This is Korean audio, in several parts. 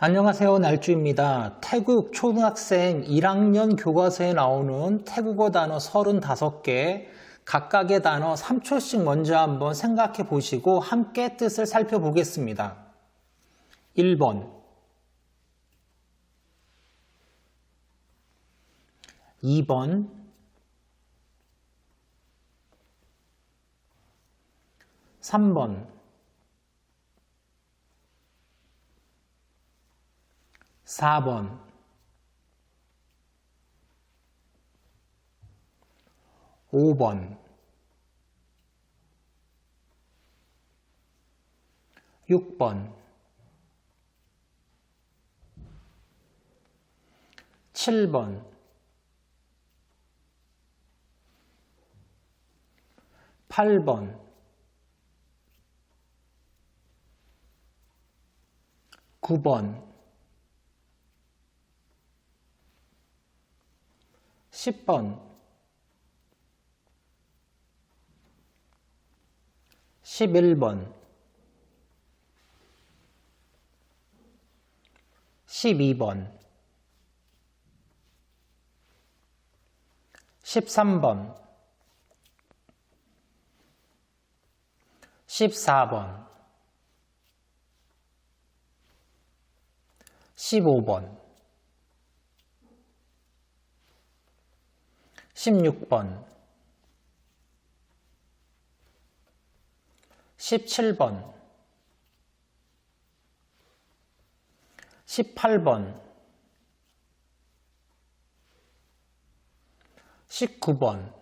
안녕하세요. 날주입니다. 태국 초등학생 1학년 교과서에 나오는 태국어 단어 35개, 각각의 단어 3초씩 먼저 한번 생각해 보시고 함께 뜻을 살펴보겠습니다. 1번 2번 3번 4번. 5번. 6번. 7번. 8번. 9번 10번. 11번. 12번. 13번. 14번. 15번 16번. 17번. 18번. 19번.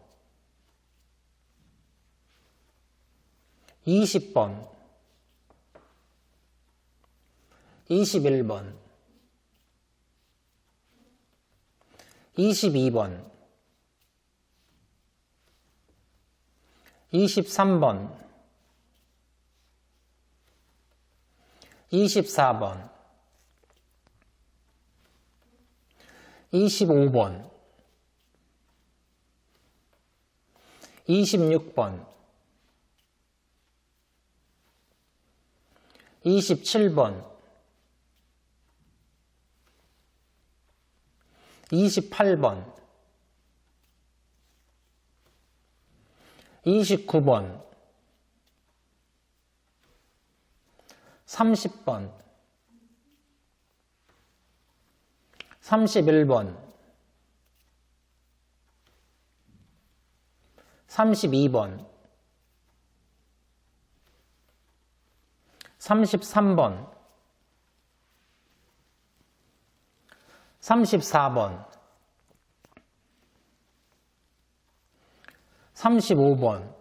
20번. 21번. 22번 23번. 24번. 25번. 26번. 27번. 28번 29번 30번 31번 32번 33번 34번 35번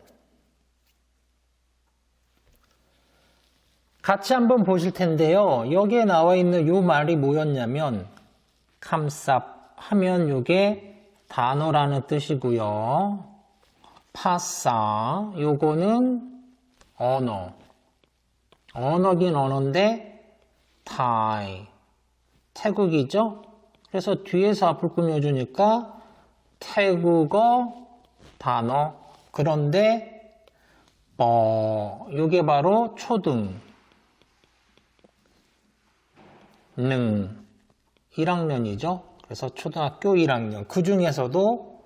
같이 한번 보실 텐데요. 여기에 나와 있는 요 말이 뭐였냐면 감쌉 하면 요게 단어라는 뜻이고요. 파싸 요거는 언어 언어긴 언어인데 타이 태국이죠. 그래서 뒤에서 앞을 꾸며주니까 태국어 단어. 그런데 어, 요게 바로 초등 능 1학년이죠. 그래서 초등학교 1학년. 그 중에서도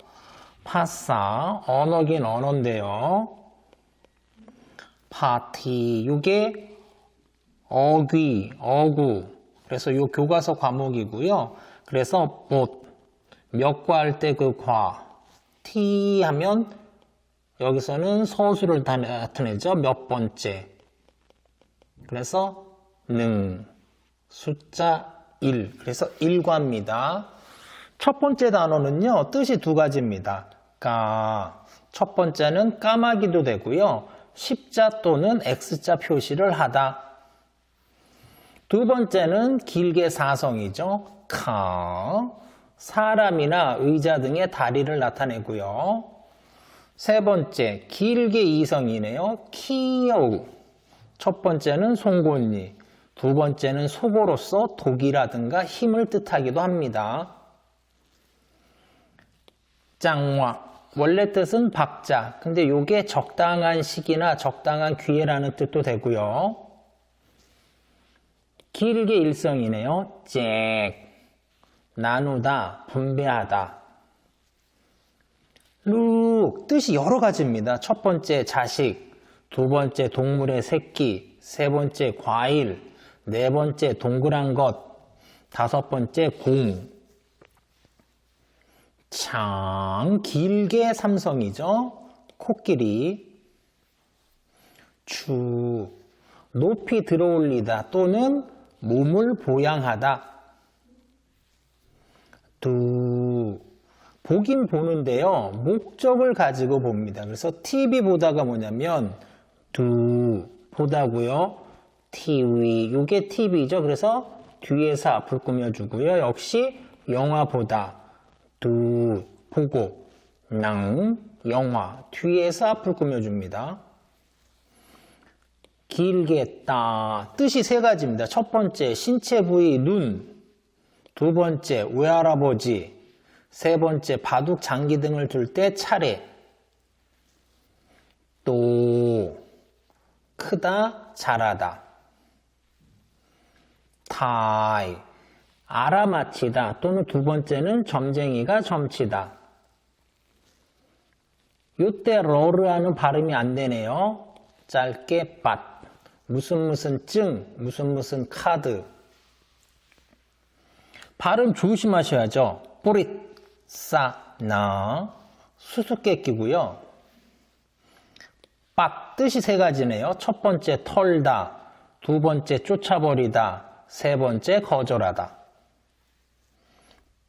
파사 언어긴 언어인데요. 파티 요게 어귀, 어구. 그래서 요 교과서 과목이고요. 그래서 못몇 과 할 때 그 과. T 하면 여기서는 서술을 나타내죠. 몇 번째. 그래서 능 숫자 1. 그래서 1과입니다. 첫 번째 단어는요. 뜻이 두 가지입니다. 까. 첫 번째는 까마귀도 되고요. 십자 또는 X자 표시를 하다. 두 번째는 길게 사성이죠. 카. 사람이나 의자 등의 다리를 나타내고요. 세 번째, 길게 이성이네요. 키여우. 첫 번째는 송곳니. 두 번째는 속어로서 독이라든가 힘을 뜻하기도 합니다. 짱화. 원래 뜻은 박자. 근데 이게 적당한 시기나 적당한 기회라는 뜻도 되고요. 길게 일성이네요. 잭. 나누다, 분배하다. 룩. 뜻이 여러 가지입니다. 첫 번째, 자식. 두 번째, 동물의 새끼. 세 번째, 과일. 네 번째, 동그란 것. 다섯 번째, 공. 참, 길게 삼성이죠. 코끼리. 추. 높이 들어올리다 또는 몸을 보양하다. 두. 보긴 보는데요. 목적을 가지고 봅니다. 그래서 TV 보다가 뭐냐면 두 보다고요. TV 요게 TV죠. 그래서 뒤에서 앞을 꾸며주고요. 역시 영화 보다 두 보고 낭 영화 뒤에서 앞을 꾸며줍니다. 길게 따 뜻이 세 가지입니다. 첫 번째 신체 부위 눈, 두 번째 외할아버지, 세 번째 바둑 장기 등을 둘 때 차례. 또 크다 잘하다. 타이 알아맞히다 또는 두 번째는 점쟁이가 점치다. 요때 러르하는 발음이 안 되네요. 짧게 밭 무슨 무슨 증 무슨 무슨 카드 발음 조심하셔야죠. 뿌릿 싸나 수수께끼고요. 빡 뜻이 세 가지네요. 첫 번째 털다, 두 번째 쫓아버리다, 세 번째 거절하다.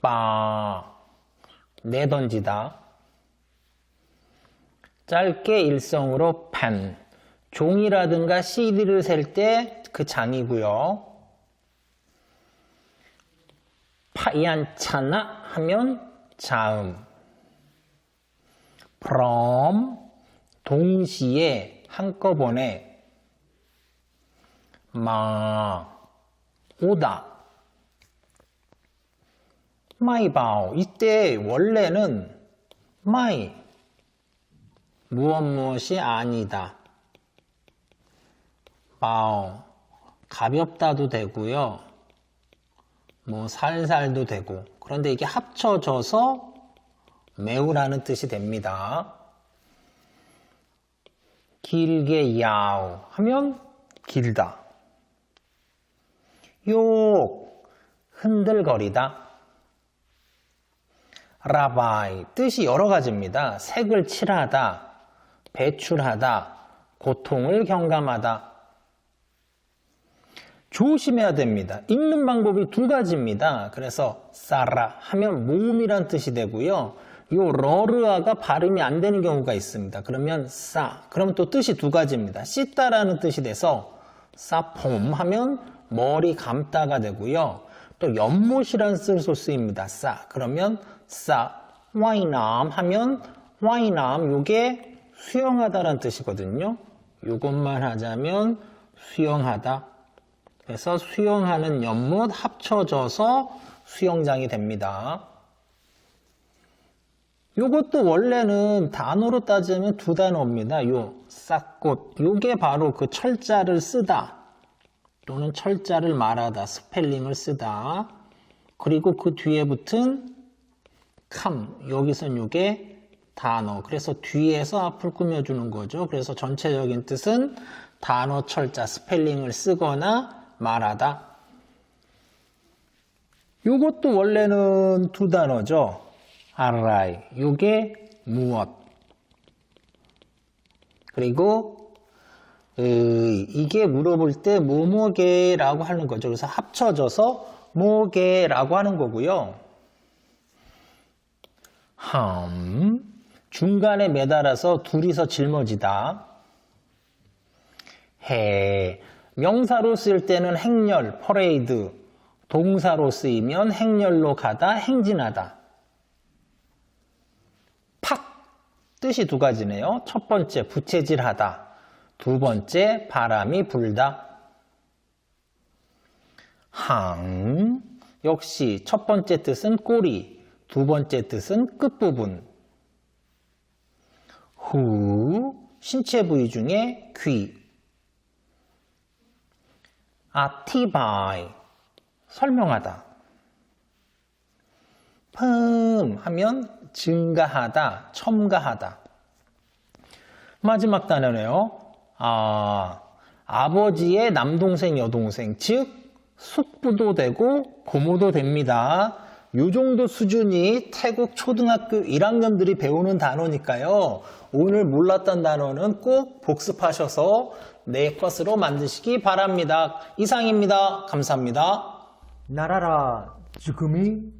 빠 내던지다. 짧게 일성으로 판 종이라든가 CD를 셀 때 그 장이고요. 파얀차나 하면 자음. from 동시에 한꺼번에 마 오다. 마이바오. 이때 원래는 마이. 무엇 무엇이 아니다. 바오. 가볍다도 되고요 뭐 살살도 되고 그런데 이게 합쳐져서 매우라는 뜻이 됩니다. 길게 야오 하면 길다. 욕 흔들거리다. 라바이 뜻이 여러 가지입니다. 색을 칠하다, 배출하다, 고통을 경감하다. 조심해야 됩니다. 읽는 방법이 두 가지입니다. 그래서 싸라 하면 모음이란 뜻이 되고요. 요 러르아가 발음이 안 되는 경우가 있습니다. 그러면 싸 그러면 또 뜻이 두 가지입니다. 씻다라는 뜻이 돼서 싸폼 하면 머리 감다가 되고요. 또 연못이라는 뜻으로 쓰입니다. 싸 그러면 싸 와이남 하면 와이남 요게 수영하다라는 뜻이거든요. 요것만 하자면 수영하다 그래서 수영하는 연못 합쳐져서 수영장이 됩니다. 요것도 원래는 단어로 따지면 두 단어입니다. 요 싹꽃 요게 바로 그 철자를 쓰다 또는 철자를 말하다 스펠링을 쓰다 그리고 그 뒤에 붙은 캄 여기선 요게 단어 그래서 뒤에서 앞을 꾸며주는 거죠. 그래서 전체적인 뜻은 단어 철자 스펠링을 쓰거나 말하다. 요것도 원래는 두 단어죠. 알라이. 요게 무엇. 그리고 으, 이게 물어볼 때 뭐뭐게라고 하는 거죠. 그래서 합쳐져서 뭐게라고 하는 거고요. 함 중간에 매달아서 둘이서 짊어지다. 해 명사로 쓸 때는 행렬, 퍼레이드, 동사로 쓰이면 행렬로 가다, 행진하다. 팍! 뜻이 두 가지네요. 첫 번째, 부채질하다. 두 번째, 바람이 불다. 항. 역시 첫 번째 뜻은 꼬리, 두 번째 뜻은 끝부분. 후. 신체 부위 중에 귀, 아티바이 설명하다. 품 하면 증가하다, 첨가하다. 마지막 단어네요. 아, 아버지의 남동생, 여동생, 즉 숙부도 되고 고모도 됩니다. 요 정도 수준이 태국 초등학교 1학년들이 배우는 단어니까요. 오늘 몰랐던 단어는 꼭 복습하셔서 내 것으로 만드시기 바랍니다. 이상입니다. 감사합니다. 나라라 지금이